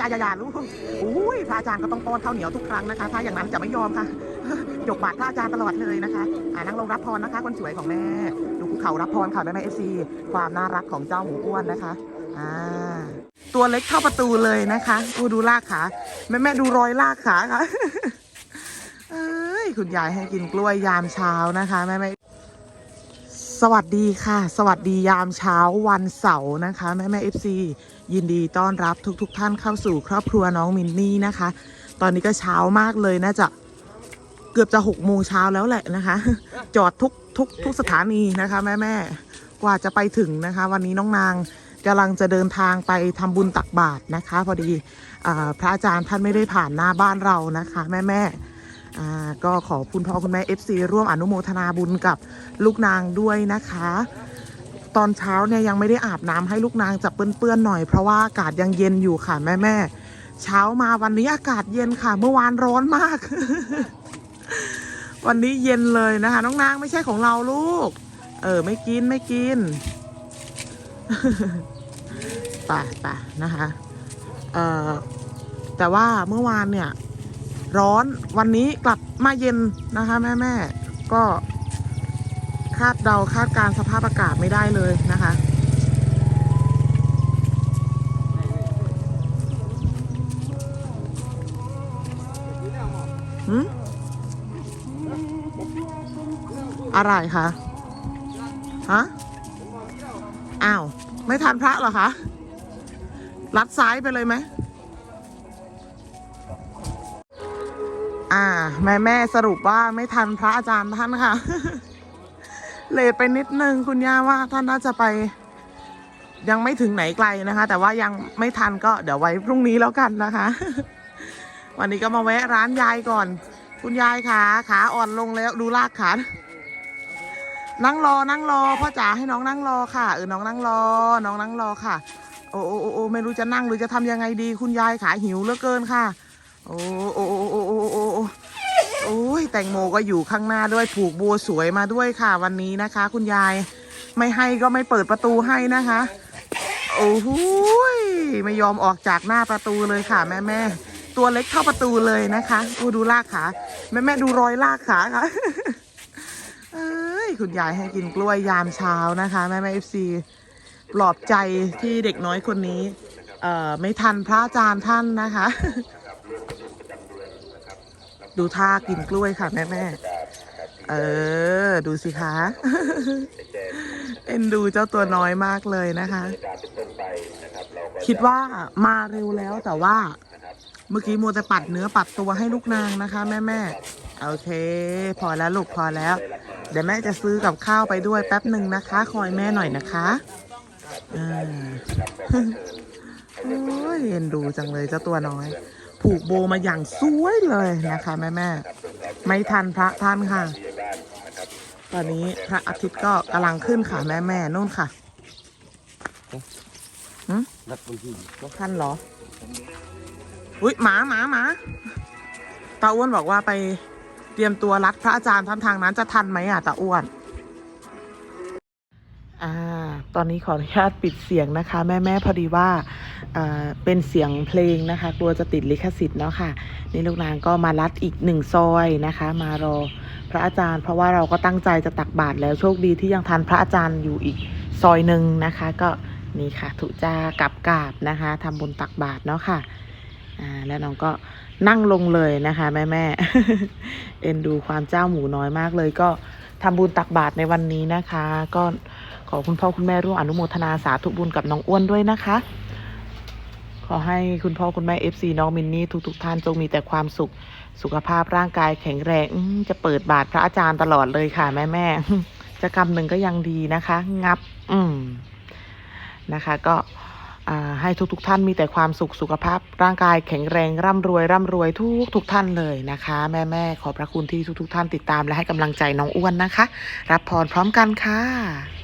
อย่าอย่าอย่าลูกอุ้ยพระอาจารย์ก็ต้องป้อนข้าวเหนียวทุกครั้งนะคะ ถ้าอย่างนั้นจะไม่ยอมค่ะจบบาทพระอาจารย์ตลอดเลยนะคะอ่านั่งลงรับพรนะคะ คนสวยของแม่ดูภูเขารับพรค่ะแม่แม่เอฟซีความน่ารักของเจ้าหมูอ้วนนะคะอ่าตัวเล็กเท่าประตูเลยนะคะดูดูลากขาแม่แม่ดูรอยลากขาค่ะเอ้ยคุณยายให้กินกล้วยยามเช้านะคะแม่แม่ สวัสดีค่ะ สวัสดียามเช้าวันเสาร์นะคะ แม่แม่เอฟซียินดีต้อนรับทุกๆทท่านเข้าสู่ครอบครัวน้องมินนี่นะคะ ตอนนี้ก็เช้ามากเลยน่าจะเกือบจะหกโมงเช้าแล้วแหละนะคะ จอดทุกทุกทุกสถานีนะคะ แม่แม่กว่าจะไปถึงนะคะ วันนี้น้องนางกำลังจะเดินทางไปทำบุญตักบาตรนะคะ พอดีอพระอาจารย์ท่านไม่ได้ผ่านหน้าบ้านเรานะคะ แม่แม่ ก็ขอคุณพ่อคุณแม่ FC ร่วมอนุโมทนาบุญกับลูกนางด้วยนะคะ ตอนเช้าเนี่ยยังไม่ได้อาบน้ำให้ลูกนางจับเปื้อนๆหน่อยเพราะว่าอากาศยังเย็นอยู่ค่ะแม่แม่ๆเช้ามาวันนี้อากาศเย็นค่ะ เมื่อวานร้อนมาก วันนี้เย็นเลยนะคะ น้องนางไม่ใช่ของเราลูก เออ ไม่กินไม่กินไปไปนะคะ เอ่อแต่ว่าเมื่อวานเนี่ย ร้อนวันนี้กลับมาเย็นนะคะ แม่แม่ก็คาดเดาคาดการสภาพอากาศไม่ได้เลยนะคะ อะไรคะฮะอ้าว ไม่ทันพระเหรอคะ ลัดซ้ายไปเลยไหม อ่า แม่แม่สรุปว่าไม่ทันพระอาจารย์ท่านค่ะ เลทไปนิดนึงคุณย่าว่าท่านน่าจะไป ยังไม่ถึงไหนไกลนะคะ แต่ว่ายังไม่ทันก็เดี๋ยวไว้พรุ่งนี้แล้วกันนะคะ วันนี้ก็มาแวะร้านยายก่อน คุณยายขาขาอ่อนลงแล้วดูลากขานั่งรอนั่งรอพ่อจ๋าให้น้องนั่งรอค่ะเออน้องนั่งรอ น้องนั่งรอค่ะ โอ้โอ้โอ้ไม่รู้จะนั่งหรือจะทำยังไงดี คุณยายขาหิวเหลือเกินค่ะ โอ้โอ้โอ้โอ้ แตงโมก็อยู่ข้างหน้าด้วยผูกบัวสวยมาด้วยค่ะวันนี้นะคะ คุณยายไม่ให้ก็ไม่เปิดประตูให้นะคะ โอ้โหไม่ยอมออกจากหน้าประตูเลยค่ะ แม่แม่ตัวเล็กเท่าประตูเลยนะคะโอ้ดูลากขาแม่แม่ดูรอยลากขาค่ะเอ้ยคุณยายให้กินกล้วยยามเช้านะคะ แม่แม่เอฟซีปลอบใจที่เด็กน้อยคนนี้ เอ่อไม่ทันพระอาจารย์ท่านนะคะ ดูท่ากินกล้วยค่ะแม่แม่เออ ดูสิคะ เอ็นดูเจ้าตัวน้อยมากเลยนะคะ คิดว่ามาเร็วแล้วแต่ว่า เมื่อกี้มัวแต่ปัดเนื้อปัดตัวให้ลูกนางนะคะ แม่แม่โอเค พอแล้วลูกพอแล้ว เดี๋ยวแม่จะซื้อกับข้าวไปด้วยแป๊บหนึ่งนะคะ คอยแม่หน่อยนะคะอ่าโอ้ยเอ็นดูจังเลยเจ้าตัวน้อย ผูกโบมาอย่างสวยเลยนะคะแม่แม่ๆไม่ทันพระท่านค่ะ ตอนนี้พระอาทิตย์ก็กำลังขึ้นค่ะแม่แม่ๆนู่นค่ะนัดบางทีก็ท่านเหรอ อุ้ยหมาหมาหมาตาอ้วนบอกว่าไปเตรียมตัวรัดพระอาจารย์ท่านทางนั้นจะทันไหมอะตาอ้วน อ่าตอนนี้ขออนุญาตปิดเสียงนะคะ แม่แม่พอดีว่าอ่าเป็นเสียงเพลงนะคะ กลัวจะติดลิขสิทธิ์เนาะค่ะนี่ลูกนางก็มารัดอีกหนึ่งซอยนะคะ มารอพระอาจารย์ เพราะว่าเราก็ตั้งใจจะตักบาตรแล้วโชคดีที่ยังทันพระอาจารย์อยู่อีกซอยหนึ่งนะคะ ก็นี่ค่ะถุจากับกาบนะคะทำบุญตักบาตรเนาะค่ะอ่าแล้วน้องก็นั่งลงเลยนะคะ แม่แม่เอ็นดูความเจ้าหมูน้อยมากเลยก็ทำบุญตักบาตรในวันนี้นะคะ ก็ ขอคุณพ่อคุณแม่ร่วมอนุโมทนาสาธุบุญกับน้องอ้วนด้วยนะคะ ขอให้คุณพ่อคุณแม่ FC น้องมินนี่ทุกๆท่านจงมีแต่ความสุขสุขภาพร่างกายแข็งแรงจะเปิดบาทพระอาจารย์ตลอดเลยค่ะแม่แม่จะกำหนึ่งก็ยังดีนะคะ งับ อืมนะคะ ก็ให้ทุกๆท่านมีแต่ความสุขสุขภาพ ร่างกายแข็งแรงร่ำรวยร่ำรวยทุกทุกท่านเลยนะคะ แม่แม่ขอพระคุณที่ทุกๆท่านติดตามและให้กำลังใจน้องอ้วนนะคะ รับพรพร้อมกันค่ะ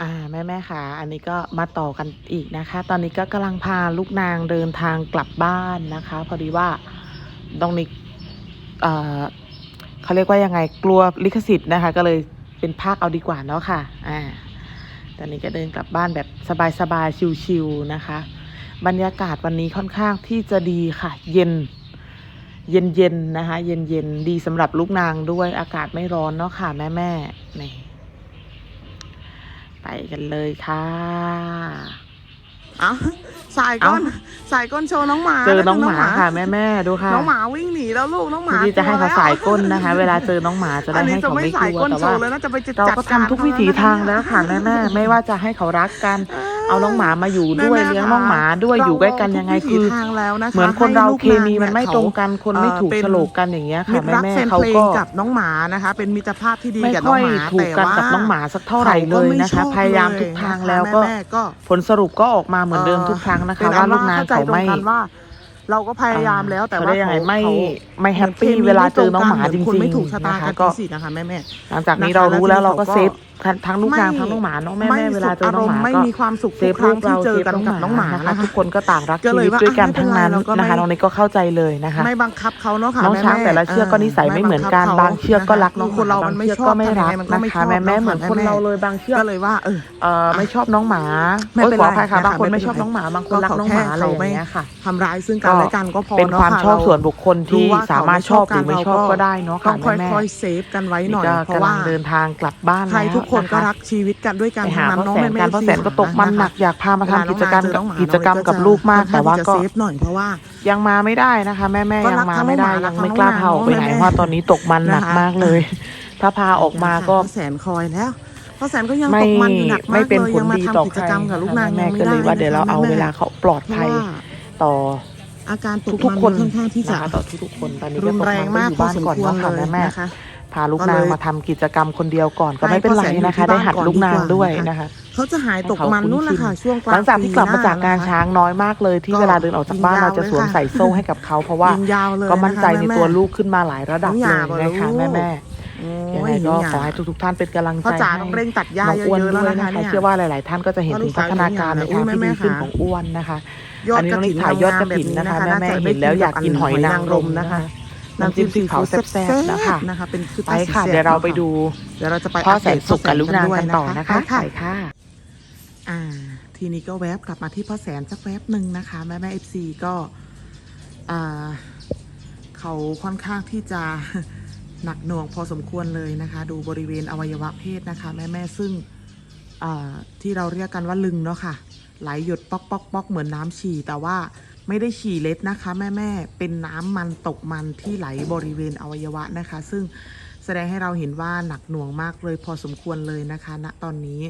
อ่าแม่แม่ค่ะ อันนี้ก็มาต่อกันอีกนะคะ ตอนนี้ก็กำลังพาลูกนางเดินทางกลับบ้านนะคะ พอดีว่าตรงนี้เอ่อเขาเรียกว่ายังไงกลัวลิขสิทธิ์นะคะ ก็เลยเป็นภาคเอาดีกว่าเนาะค่ะ อ่า ตอนนี้ก็เดินกลับบ้านแบบสบายๆชิวๆนะคะ บรรยากาศวันนี้ค่อนข้างที่จะดีค่ะ เย็น เย็นเย็นๆนะคะเย็นเย็นๆดีสำหรับลูกนางด้วยอากาศไม่ร้อนเนาะค่ะ แม่แม่นี่ กันเลยค่ะอะสายก้นสายก้นโชว์น้องหมาเจอน้องหมาค่ะแม่แม่ๆดูค่ะน้องหมาวิ่งหนีแล้วลูกน้องหมาที่จะให้เขากลัวแล้วสายก้นนะคะ เวลาเจอน้องหมาจะได้อันนี้ให้จะเขาไม่ไม่กสายลัวก้นแต่โชว่าว์แล้วน่าจะไปจัดเราก็ทำทุกวิถีทางแล้วค่ะแม่แม่ๆไม่ว่าจะให้เขารักกันเอาน้องหมามาอยู่ด้วยเลี้ยงน้องหมาด้วยอยู่ใกล้กันยังไงคือทางแล้วนะคะเหมือนคนเราเคมีมันไม่ให้ตลูรงกกันคนไม่ถูกเอ่อเป็นโฉลกกันอย่างเงี้ยมิค่ะตรแม่รักแม่แฟนเขาเพลงก็กับน้องหมานะคะ เป็นมิตรภาพที่ดีไม่กับน้ค่อองยหมาถูกกันกับน้องหมาสักเท่าไหร่เลยนะคะ พยายามทุกทางแล้วก็แม่ๆก็ผลสรุปก็ออกมาเหมือนเดิมทุกครั้งนะคะเป็ว่าลูกนางเข้ใจเขาไม่ตรงกันว่า เราก็พยายามแล้วแต่เขาว่าได้ยังไงไม่เขาไม่แฮปปี้เวลาเจอน้องหมาจริงคนไม่ถูกๆชะตานะคะกันก็สินะคะแม่แม่หลังจากนี้นะคะเรารู้แล้วแล้วเราก็ทีนี้เซฟทั้งลูกนางทั้งน้องหมาเน้องแม่แม่เวลาเจอน้องหมาไม่ก็มีความสุขเซทุฟกครั้ลูงกที่เราเจเซอฟกันน้องกับน้องหมานะคะนะคะทุกคนก็ต่างรักก็ชีเลยวิตว่าด้วยกันไม่เป็นทั้งไรนั้นเราก็นะคะไม่น้องเนยก็เข้าใจเลยนะคะไม่บังคับเขาเนาะค่ะน้องช้างม่ๆแต่ละเชือกก็นิสัยไม่เหมือนกันไบับางเชือกก็รักน้องคนเรามันบางไม่เชือกชอบก็ไม่รักทำยังงมันก็ไม่นะชคะอบแม่แม่ะเหมือนคนเราเลยบางเชือกก็เลยว่าเออเอ่อไม่ชอบน้องหมาไม่โอ้ยเป็นขอไรอภัยค่ะนะคะบางคนไม่ไม่เป็นชอบไรน้องหมาบางคนรักก็ขอน้องหมาแค่อะไรเขาอย่างไม่เงี้ยค่ะทำร้ายซึ่งกันและกันก็พอเป็นเนาะความค่ะชอบเส่วนบุคคลที่รู้ว่สามารถชอบหรือไม่ชอบก็ได้เนาะต้ค่ะองค่แม่อยๆเซฟกันไว้ๆหน่อยก็เพราะกำลัว่างเดินทางกลับบ้านใครแล้วทุกคนก็ะะรักชีวิตกันด้วยกันไปทั้หางนั้นพ่อเน้องแสนแม่กันพ่อแสนก็ตกมันหนักอยากพามาทำกิจกรรมกับเวลาน้องหมากิจกรรมกับลูกมากแต่ว่าก็ค่อนข้งที่จะเซฟหน่อยเพราะว่ายังมาไม่ได้นะคะ แม่แม่ก็ยัรังกมาทั้งไม่ได้น้องหมายังไม่รักกล้าทั้งพาออกไปไหนแม่เพราะตอนนี้ตกมันหนักนะคะมากเลย ถ้าพาออกมาก็พ่อแสนคอยแล้วพ่อแสนก็ยังไม่ตกมันอยู่หนักมากไม่เป็นเลยผลยังมาดีต่อทำกิใคจรกรรมกับลูกนางแม่ยังไม่ก็เลยได้ว่าเดี๋ยวเรานะคะเอาแม่เวลาเขาปลอดเพราะภัยว่าต่อ อาการตกทุกมันๆคนค่อนข้างที่จะนะคะต่อทุกๆคนตอนนี้ก็รุนตกแรมังนก็มากอยู่พอบ้านสมก่อนควรเนาะค่ะเลยแม่แม่นะคะพาลูกนางมาทำกิจกรรมคนเดียวก่อนก็ไม่เป็นไรนะคะ ได้หัดลูกนางด้วยนะคะเขาจะหายตกมันนู่นแหละค่ะช่วงกลางหลังจากที่กลับมาจากงานปีหช้างน้อยมากเลยที่ก็เวลาเดินออกจากบ้านยิงยาวเราจะสวมเลยค่ะใส่โซ่ให้กับเขาเพราะว่ายิงยาวเลยก็มั่นใจในนะคะตัวแม่ลูกขึ้นมาหลายระดับน้องหเลยยาบอกนะคะลูกแม่แม่โอ้ยังไงยก็น้งหยาขอให้ทุกๆท่านเป็นกำลังพ่อใจจ๋าให้ต้องเร่งตัดหญ้าน้องเยอ้วนอะๆด้แล้ววยนะคะนะคะเนี่ยเชื่อว่าหลาย ๆ ท่านก็จะเห็นถึงพัฒนาการในทางที่ดีขึ้นของอ้วนนะคะ ยออัดนนี้กน้ระองนิถิ่กนถ่ายยอดกระถิ่นนะคะแม่แม่เห็นแล้วอยากกินหอยนางรมนะคะน้ำจิ้มซีอิ๊วแซ่บๆนะคะนะคะเป็นคือไปค่ะเดี๋ยวเราไปดูเดี๋ยวเราจะไปพ่อปแสนสุขกับลูกนางกันต่อนะคะไปค่ะไปค่ะอ่า ทีนี้ก็แวบกลับมาที่พ่อแสนสักแวบหนึ่งนะคะ แม่แม่เอฟซีก็อ่าเขาค่อนข้างที่จะหนักหน่วงพอสมควรเลยนะคะ ดูบริเวณอวัยวะเพศนะคะ แม่แม่ซึ่งอ่าที่เราเรียกกันว่าลึงเนาะค่ะ ไหลหยดป๊อกป๊อกป๊อกเหมือนน้ำฉี่แต่ว่าไม่ได้ฉี่เล็ดนะคะ แม่แม่เป็นน้ำมันตกมันที่ไหลบริเวณอวัยวะนะคะ ซึ่งแสดงให้เราเห็นว่าหนักหน่วงมากเลยพอสมควรเลยนะคะณตอนนี้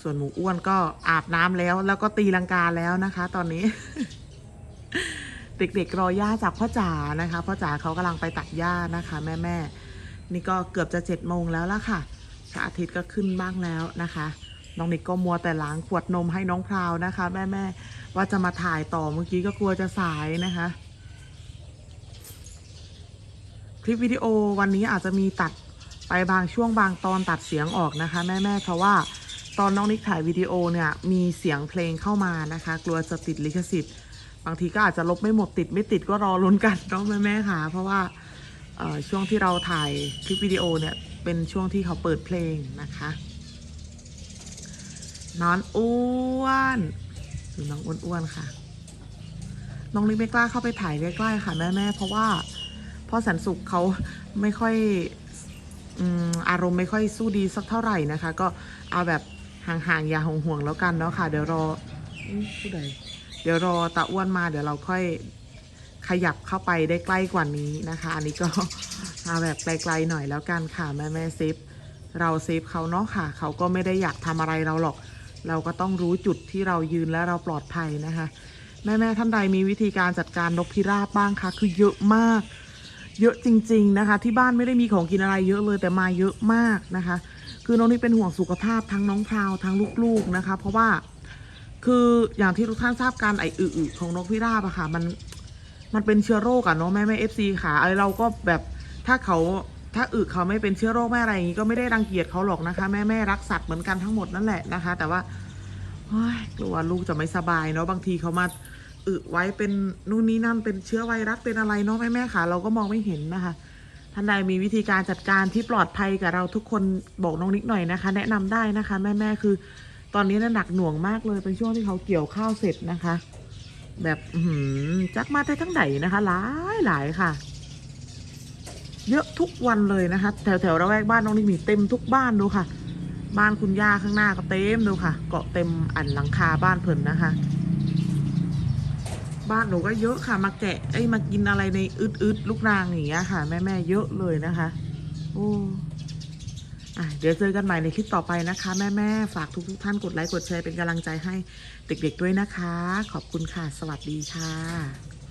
ส่วนหมูอ้วนก็อาบน้ำแล้ว แล้วก็ตีลังกาแล้วนะคะ ตอนนี้ เด็กๆรอย่าจากพ่อจ๋านะคะพ่อจ๋าเขากำลังไปตัดหญ้านะคะ แม่ๆนี่ก็เกือบจะเจ็ดโมงแล้วล่ะค่ะพระอาทิตย์ก็ขึ้นบ้างแล้วนะคะ น้องนิกก็มัวแต่ล้างขวดนมให้น้องพราวนะคะ แม่ๆว่าจะมาถ่ายต่อเมื่อกี้ก็กลัวจะสายนะคะ คลิปวิดีโอวันนี้อาจจะมีตัดไปบางช่วงบางตอนตัดเสียงออกนะคะ แม่ๆเพราะว่าตอนน้องนิกถ่ายวิดีโอเนี่ยมีเสียงเพลงเข้ามานะคะ กลัวจะติดลิขสิทธิ์ บางทีก็อาจจะลบไม่หมดติดไม่ติดก็รอลุ้นกันเนาะแม่ๆค่ะ เพราะว่าช่วงที่เราถ่ายคลิปวิดีโอเนี่ยเป็นช่วงที่เขาเปิดเพลงนะคะ นอนอ้วนดูน้องอ้วนๆค่ะ น้องลิกไม่กล้าเข้าไปถ่ายใกล้ๆค่ะ แม่ๆเพราะว่าพ่อแสนสุขเขาไม่ค่อยอารมณ์ไม่ค่อยสู้ดีสักเท่าไหร่นะคะ ก็เอาแบบห่างๆอย่าห่วงๆแล้วกันเนาะค่ะ เดี๋ยวรอผู้ใดเดี๋ยวรอตาอ้วนมาเดี๋ยวเราค่อยขยับเข้าไปได้ใกล้กว่านี้นะคะ อันนี้ก็มาแบบไกลๆหน่อยแล้วกันค่ะ แม่แม่ๆเซฟเราเซฟเขาเนาะค่ะ เขาก็ไม่ได้อยากทำอะไรเราหรอก เราก็ต้องรู้จุดที่เรายืนและเราปลอดภัยนะคะ แม่แม่ท่านใดมีวิธีการจัดการนกพิราบบ้างคะคือเยอะมาก เยอะจริง ๆนะคะ ที่บ้านไม่ได้มีของกินอะไรเยอะเลยแต่มาเยอะมากนะคะ คือน้องนี่เป็นห่วงสุขภาพทั้งน้องพราวทั้งลูกๆนะคะ เพราะว่าคืออย่างที่ทุกท่านทราบการไออึของนกพิราบอะค่ะมันมันเป็นเชื้อโรคอะเนาะแม่แม่เอฟซีค่ะไอเราก็แบบถ้าเขา ถ้าอึเขาไม่เป็นเชื้อโรคไม่อะไรอย่างงี้ก็ไม่ได้รังเกียจเขาหรอกนะคะ แม่แม่รักสัตว์เหมือนกันทั้งหมดนั่นแหละนะคะ แต่ว่าโอ้ยกลัวลูกจะไม่สบายเนาะบางทีเขามาอึไว้เป็นนู่นนี่นั่นเป็นเชื้อไวรัสเป็นอะไรเนาะแม่แม่ค่ะเราก็มองไม่เห็นนะคะท่านใดมีวิธีการจัดการที่ปลอดภัยกับเราทุกคนบอกน้องนิดหน่อยนะคะ แนะนำได้นะคะ แม่แม่คือ ตอนนี้น่ะหนักหน่วงมากเลยเป็นช่วงที่เขาเกี่ยวข้าวเสร็จนะคะ แบบหือจักมาได้ทั้งไหนนะคะ หลายหลายค่ะ เยอะทุกวันเลยนะคะ แถวแถวระแวกบ้านน้องนี่มีเต็มทุกบ้านดูค่ะ บ้านคุณย่าข้างหน้าก็เต็มดูค่ะ เกาะเต็มอันหลังคาบ้านเพิ่นนะคะ บ้านหนูก็เยอะค่ะ มาแกะไอ้มากินอะไรในอึดๆลูกนางอย่างเงี้ยค่ะ แม่แม่ๆเยอะเลยนะคะโอ้อะเดี๋ยวเจอกันใหม่ในคลิปต่อไปนะคะ แม่แม่ๆฝากทุกทุกๆท่านกดไลค์กดแชร์เป็นกำลังใจให้เด็กๆด้วยนะคะ ขอบคุณค่ะ สวัสดีค่ะ